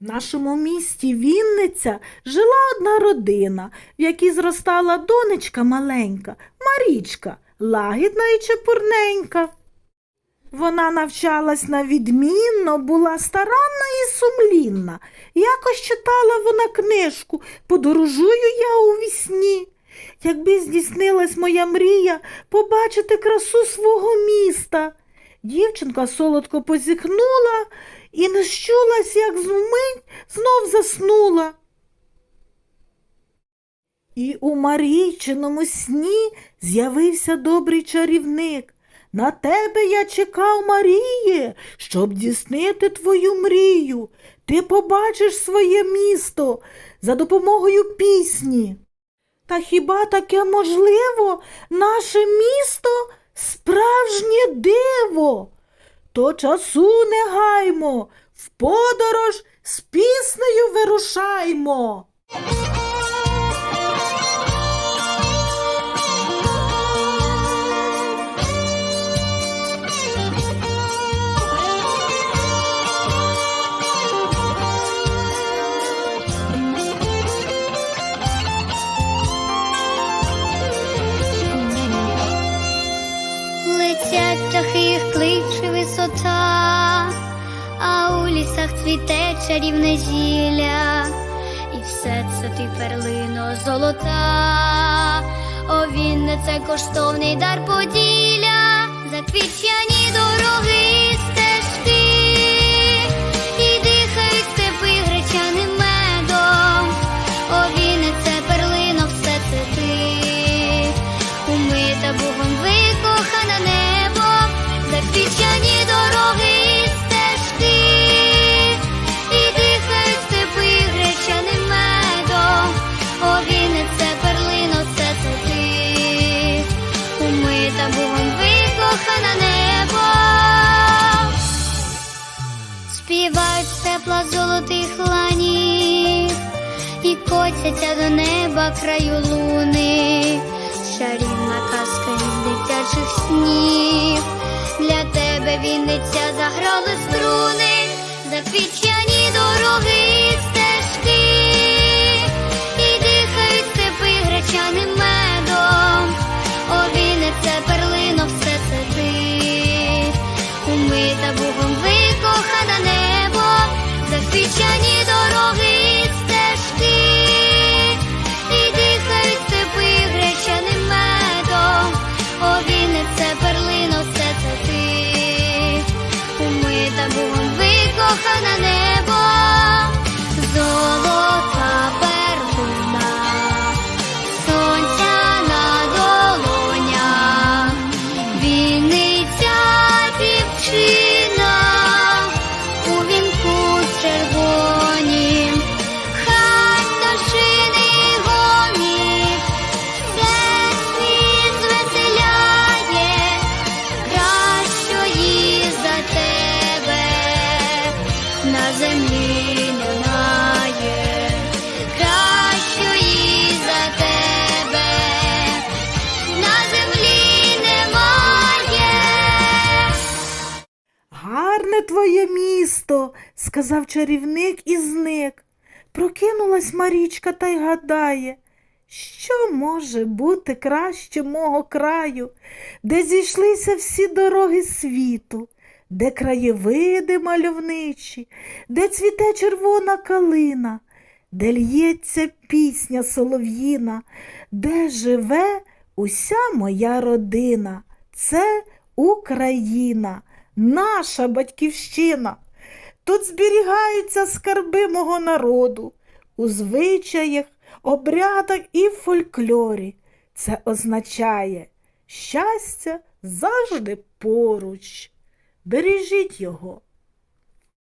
В нашому місті Вінниця жила одна родина, в якій зростала донечка маленька, Марічка, лагідна і чепурненька. Вона навчалась на відмінно, була старанна і сумлінна. Якось читала вона книжку Подорожую я у вісні. Якби здійснилась моя мрія побачити красу свого міста. Дівчинка солодко позіхнула і не щулась, як змить знов заснула. І у Марійчиному сні з'явився добрий чарівник. На тебе я чекав, Маріє, щоб дійснити твою мрію. Ти побачиш своє місто за допомогою пісні. Та хіба таке можливо? Наше місто справжнє диво. То часу не гаймо, в подорож з піснею вирушаймо. Летять їх кличе висота, а у лісах цвіте чарівне зілля, і все це ти перлино золота. О, він не це коштовний дар поділля, Співають тепла золотих ланів і котяться до неба краю луни, Шарівна казка із дитячих снів. Для тебе Вінниця заграли струни, заквічані Твоє місто, сказав чарівник і зник. Прокинулась Марічка та й гадає, що може бути краще мого краю, де зійшлися всі дороги світу, де краєвиди мальовничі, де цвіте червона калина, де л'ється пісня солов'їна, де живе уся моя родина. Це Україна, наша батьківщина. Тут зберігаються скарби мого народу у звичаях, обрядах і фольклорі. Це означає щастя завжди поруч. Бережіть його,